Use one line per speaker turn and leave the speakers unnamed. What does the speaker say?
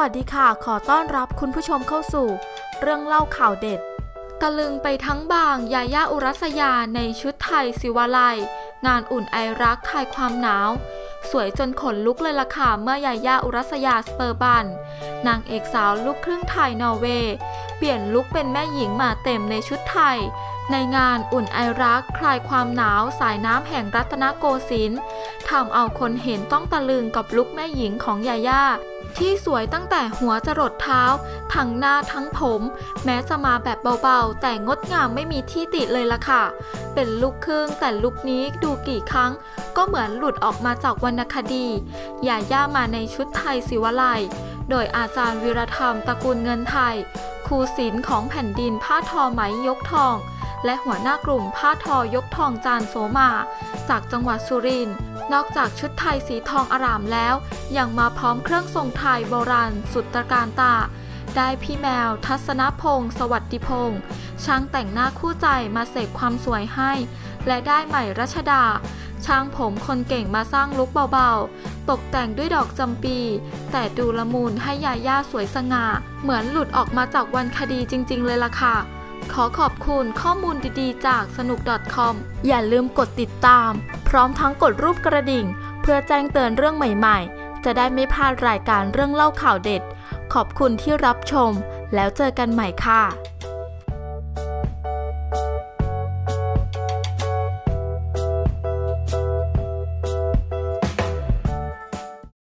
วัสดีค่ะ ขอต้อนรับคุณผู้ชมเข้าสู่ เรื่องเล่าข่าวเด็ด ตะลึงไปทั้งบางยาย่าอุรัสยาในชุดไทยศิวาลัย งานอุ่นไอรักคลายความหนาว สวยจนขนลุกเลยล่ะค่ะ เมื่อยาย่าอุรัสยาสเปอร์บัน นางเอกสาวลูกครึ่งไทยนอร์เวย์เปลี่ยนลุกเป็นแม่หญิงมาเต็มในชุดไทย ในงานอุ่นไอรักคลายความหนาวสายน้ำแห่งรัตนโกสินทร์ทำเอาคนเห็นต้องตะลึงกับลุกแม่หญิงของยาย่าที่สวยตั้งแต่หัวจรดเท้า ทั้งหน้าทั้งผม แม้จะมาแบบเบาๆ แต่งดงามไม่มีที่ติเลยล่ะค่ะ เป็นลุกครึ่งแต่ลุกนี้ดูกี่ครั้ง ก็เหมือนหลุดออกมาจากวรรณคดียาย่ามาในชุดไทยศิวไลย โดยอาจารย์วีรธรรมตระกูลเงินไทย ครูศิลป์ของแผ่นดินผ้าทอไหมยกทอง และหัวหน้ากลุ่มผ้าทอยกทองจานโสมา จากจังหวัดสุรินทร์นอกจากชุดไทยสีทองอร่ามแล้ว ยังมาพร้อมเครื่องทรงไทยโบราณสุดตระการตา ได้พี่แมว ทัศนพงศ์สวัสดิพงศ์ช่างแต่งหน้าคู่ใจมาเสกความสวยให้ และได้ใหม่รัชดา ช่างผมคนเก่งมาสร้างลุคเบาๆ ตกแต่งด้วยดอกจำปี แต่ดูละมุนให้ยาย่าสวยสง่า เหมือนหลุดออกมาจากวันคดีจริง ๆ เลยล่ะค่ะ ขอขอบคุณข้อมูลดีๆ จากสนุก .com อย่าลืมกดติดตาม พร้อมทั้งกดรูปกระดิ่ง เพื่อแจ้งเตือนเรื่องใหม่ๆ จะได้ไม่พลาดรายการเรื่องเล่าข่าวเด็ด ขอบคุณที่รับชม แล้วเจอกันใหม่ค่ะ